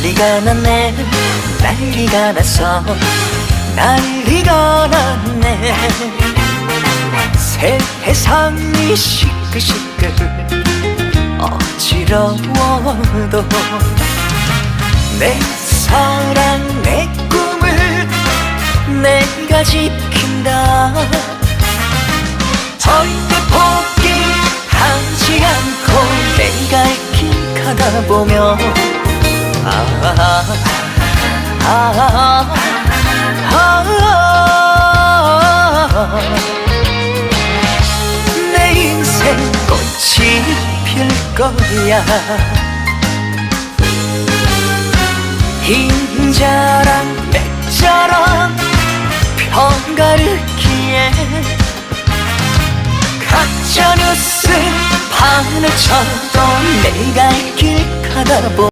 난리가 났네. 난리가 났어. 난리가 났네. 세상이 시끌시끌 어지러워도 내 사랑 내 꿈을 내가 지킨다. 절대 포기하지 않고 내가 길 가다 보면 아, 아, 아, 아, 내 인생 꽃이 필 거야. 흰자랑 맥자랑 평가르기에 가짜뉴스 판을 쳐도 내가 길 가다 보